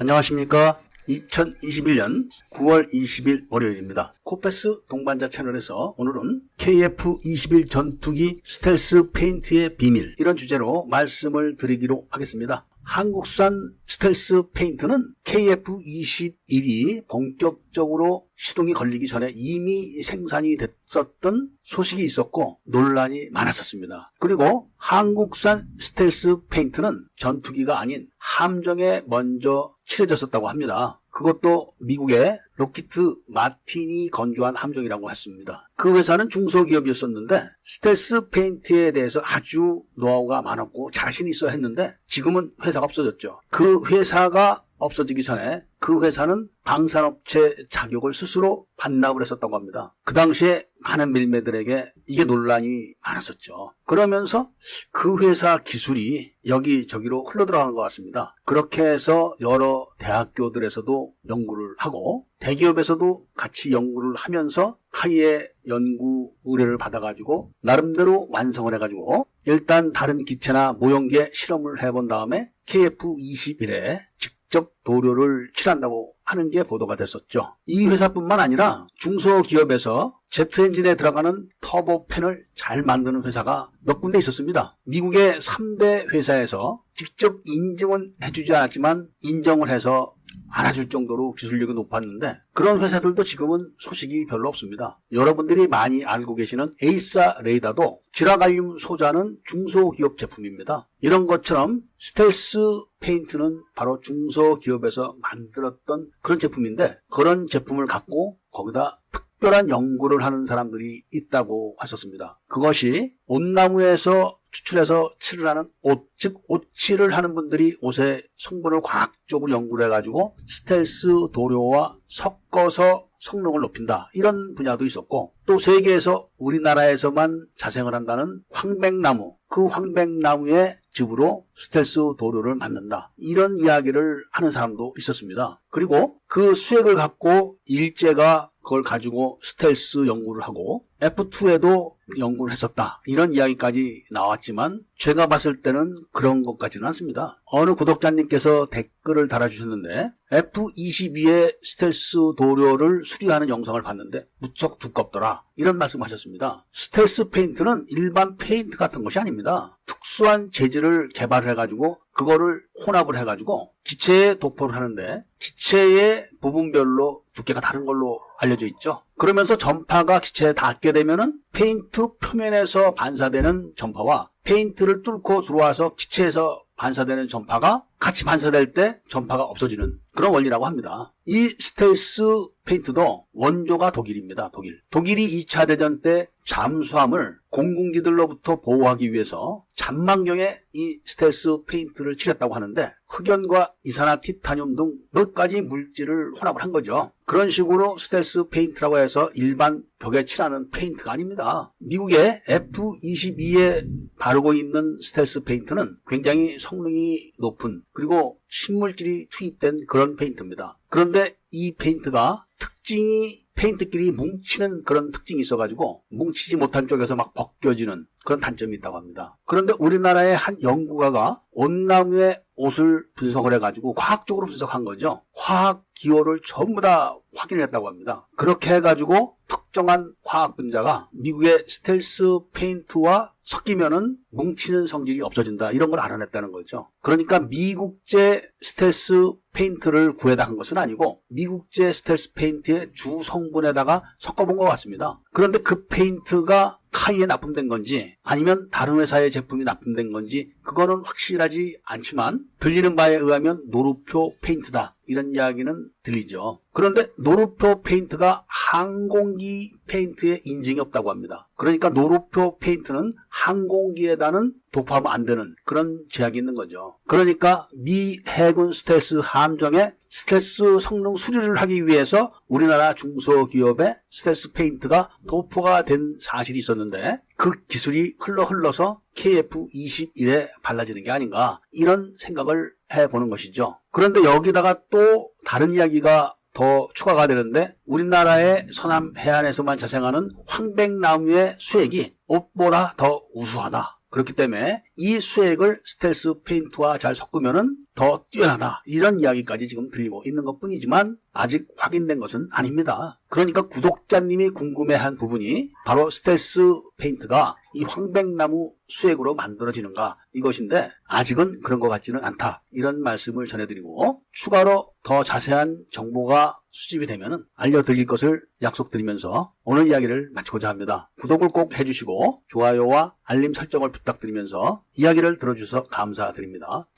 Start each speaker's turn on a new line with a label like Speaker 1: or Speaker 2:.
Speaker 1: 안녕하십니까. 2021년 9월 20일 월요일입니다. 코페스 동반자 채널에서 오늘은 KF-21 전투기 스텔스 페인트의 비밀 이런 주제로 말씀을 드리기로 하겠습니다. 한국산 스텔스 페인트는 KF-21이 본격적으로 시동이 걸리기 전에 이미 생산이 됐었던 소식이 있었고 논란이 많았었습니다. 그리고 한국산 스텔스 페인트는 전투기가 아닌 함정에 먼저 칠해졌었다고 합니다. 그것도 미국의 로키트 마틴이 건조한 함정이라고 했습니다. 그 회사는 중소기업이었었는데 스텔스 페인트에 대해서 아주 노하우가 많았고 자신 있어 했는데 지금은 회사가 없어졌죠. 그 회사가 없어지기 전에 그 회사는 방산업체 자격을 스스로 반납을 했었다고 합니다. 그 당시에 많은 밀매들에게 이게 논란이 많았었죠. 그러면서 그 회사 기술이 여기저기로 흘러들어간 것 같습니다. 그렇게 해서 여러 대학교들에서도 연구를 하고 대기업에서도 같이 연구를 하면서 카이의 연구 의뢰를 받아가지고 나름대로 완성을 해가지고 일단 다른 기체나 모형계 실험을 해본 다음에 KF-21에 직 접 도료를 칠한다고 하는 게 보도가 됐었죠. 이 회사뿐만 아니라 중소기업에서 제트 엔진에 들어가는 터보팬을 잘 만드는 회사가 몇 군데 있었습니다. 미국의 3대 회사에서 직접 인증은 해주지 않았지만 인정을 해서 알아줄 정도로 기술력이 높았는데 그런 회사들도 지금은 소식이 별로 없습니다. 여러분들이 많이 알고 계시는 에이사 레이더도 지라갈륨 소자는 중소기업 제품입니다. 이런 것처럼 스텔스 페인트는 바로 중소기업에서 만들었던 그런 제품인데 그런 제품을 갖고 거기다 특별한 연구를 하는 사람들이 있다고 하셨습니다. 그것이 온나무에서 추출해서 칠을 하는 옷, 즉 옷칠을 하는 분들이 옷의 성분을 과학적으로 연구를 해가지고 스텔스 도료와 섞어서 성능을 높인다. 이런 분야도 있었고 또 세계에서 우리나라에서만 자생을 한다는 황백나무, 그 황백나무의 즙으로 스텔스 도료를 만든다. 이런 이야기를 하는 사람도 있었습니다. 그리고 그 수액을 갖고 일제가 그걸 가지고 스텔스 연구를 하고 F2에도 연구를 했었다. 이런 이야기까지 나왔지만 제가 봤을 때는 그런 것까지는 않습니다. 어느 구독자님께서 댓글을 달아주셨는데 F22의 스텔스 도료를 수리하는 영상을 봤는데 무척 두껍더라. 이런 말씀 하셨습니다. 스텔스 페인트는 일반 페인트 같은 것이 아닙니다. 특수한 재질을 개발해가지고 그거를 혼합을 해가지고 기체에 도포를 하는데 기체의 부분별로 두께가 다른 걸로 알려져 있죠. 그러면서 전파가 기체에 닿게 되면은 페인트 표면에서 반사되는 전파와 페인트를 뚫고 들어와서 기체에서 반사되는 전파가 같이 반사될 때 전파가 없어지는 그런 원리라고 합니다. 이 스텔스 페인트도 원조가 독일입니다. 독일. 독일이 2차 대전 때 잠수함을 공군기들로부터 보호하기 위해서 잔망경에 이 스텔스 페인트를 칠했다고 하는데 흑연과 이산화 티타늄 등 몇 가지 물질을 혼합을 한 거죠. 그런 식으로 스텔스 페인트라고 해서 일반 벽에 칠하는 페인트가 아닙니다. 미국의 F22에 바르고 있는 스텔스 페인트는 굉장히 성능이 높은 그리고 신물질이 투입된 그런 페인트입니다. 그런데 이 페인트가 특징이 페인트끼리 뭉치는 그런 특징이 있어가지고 뭉치지 못한 쪽에서 막 벗겨지는 그런 단점이 있다고 합니다. 그런데 우리나라의 한 연구가가 온나무의 옷을 분석을 해가지고 과학적으로 분석한 거죠. 화학 기호를 전부 다 확인했다고 합니다. 그렇게 해가지고 특정한 화학 분자가 미국의 스텔스 페인트와 섞이면은 뭉치는 성질이 없어진다. 이런 걸 알아냈다는 거죠. 그러니까 미국제 스텔스 페인트를 구해다 한 것은 아니고 미국제 스텔스 페인트의 주성 분에다가 섞어본 것 같습니다. 그런데 그 페인트가 카이에 납품된 건지 아니면 다른 회사의 제품이 납품된 건지 그거는 확실하지 않지만 들리는 바에 의하면 노루표 페인트다. 이런 이야기는 들리죠. 그런데 노루표 페인트가 항공기 페인트에 인증이 없다고 합니다. 그러니까 노루표 페인트는 항공기에다는 도포하면 안 되는 그런 제약이 있는 거죠. 그러니까 미 해군 스텔스 함정에 스텔스 성능 수리를 하기 위해서 우리나라 중소기업의 스텔스 페인트가 도포가 된 사실이 있었는데 그 기술이 흘러 흘러서 KF21에 발라지는 게 아닌가 이런 생각을 해보는 것이죠. 그런데 여기다가 또 다른 이야기가 더 추가가 되는데 우리나라의 서남 해안에서만 자생하는 황백나무의 수액이 옷보다 더 우수하다. 그렇기 때문에 이 수액을 스텔스 페인트와 잘 섞으면은 더 뛰어나다. 이런 이야기까지 지금 들리고 있는 것 뿐이지만 아직 확인된 것은 아닙니다. 그러니까 구독자님이 궁금해한 부분이 바로 스텔스 페인트가 이 황백나무 수액으로 만들어지는가 이것인데 아직은 그런 것 같지는 않다. 이런 말씀을 전해드리고 추가로 더 자세한 정보가 수집이 되면 알려드릴 것을 약속드리면서 오늘 이야기를 마치고자 합니다. 구독을 꼭 해주시고 좋아요와 알림 설정을 부탁드리면서 이야기를 들어주셔서 감사드립니다.